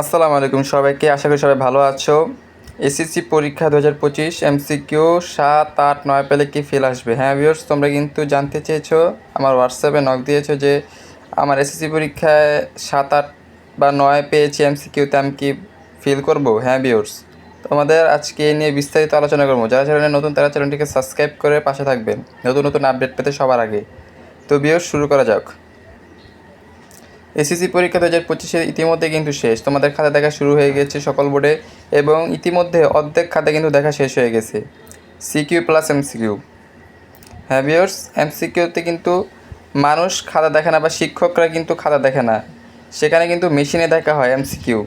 আসসালামু আলাইকুম সবাইকে, আশা করি সবাই ভালো আছো। এসএসসি পরীক্ষা দু হাজার পঁচিশ এমসিকিউ সাত আট নয় পেলে কি ফেল আসবে? হ্যাঁ ভিউর্স তোমরা কিন্তু জানতে চেয়েছো, আমার হোয়াটসঅ্যাপে নক দিয়েছ যে আমার এসএসসি পরীক্ষায় সাত আট বা নয় পেয়েছি এমসিকিউতে আমি কি ফিল করব? হ্যাঁ ভিউর্স তোমাদের আজকে নিয়ে বিস্তারিত আলোচনা করব। যারা চ্যানেলে নতুন, তারা চ্যানেলটিকে সাবস্ক্রাইব করে পাশে থাকবেন। নতুন নতুন আপডেট পেতে সবার আগে। তো ভিউর্স শুরু করা যাক। এসএসসি পরীক্ষা দু হাজার পঁচিশে ইতিমধ্যে কিন্তু শেষ। তোমাদের খাতা দেখা শুরু হয়ে গেছে সকল বোর্ডে এবং ইতিমধ্যে অর্ধেক খাতা কিন্তু দেখা শেষ হয়ে গেছে। CQ plus MCQ. হ্যাঁ ভিউয়ার্স, এমসিকিউতে কিন্তু মানুষ খাতা দেখে না বা শিক্ষকরা কিন্তু খাতা দেখে না। সেখানে কিন্তু মেশিনে দেখা হয় এমসিকিউ।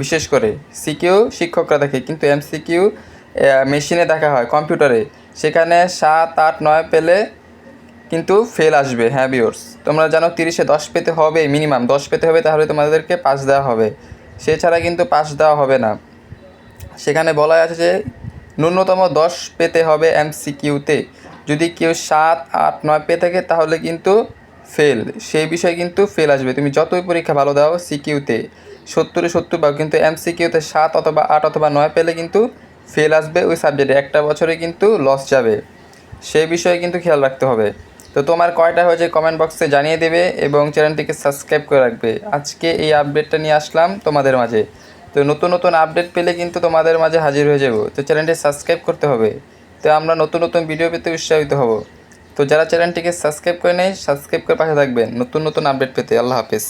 বিশেষ করে সিকিউ শিক্ষকরা দেখে, কিন্তু এমসিকিউ মেশিনে দেখা হয় কম্পিউটারে। সেখানে সাত, আট, নয় পেলে কিন্তু ফেল আসবে হ্যাঁ বিওর্স তোমরা জানো তিরিশে দশ পেতে হবে মিনিমাম দশ পেতে হবে, তাহলে তোমাদেরকে পাস দেওয়া হবে। সেছাড়া কিন্তু পাস দেওয়া হবে না। সেখানে বলা আছে যে, ন্যূনতম দশ পেতে হবে এমসিকিউতে যদি কেউ সাত, আট, নয় পেয়ে থাকে, তাহলে কিন্তু ফেল সেই বিষয়ে কিন্তু ফেল আসবে। তুমি যতই পরীক্ষা ভালো দাও সিকিউতে সত্তরে সত্তর পাও, কিন্তু এমসিকিউতে সাত অথবা আট অথবা নয় পেলে কিন্তু ফেল আসবে। ওই সাবজেক্টে একটা বছরে কিন্তু লস যাবে। সেই বিষয়ে কিন্তু খেয়াল রাখতে হবে। তো তোমার কয়টা হয়েছে কমেন্ট বক্সে জানিয়ে দেবে এবং চ্যানেলটিকে সাবস্ক্রাইব করে রাখবে। আজকে এই আপডেটটা নিয়ে আসলাম তোমাদের মাঝে। তো নতুন নতুন আপডেট পেলে কিন্তু তোমাদের মাঝে হাজির হয়ে যাব। তো চ্যানেলটি সাবস্ক্রাইব করতে হবে। তো আমরা নতুন নতুন ভিডিও পেতে উৎসাহিত হব। তো যারা চ্যানেলটিকে সাবস্ক্রাইব করে নেয় সাবস্ক্রাইব করে পাশে থাকবেন। নতুন নতুন আপডেট পেতে। আল্লাহ হাফেজ।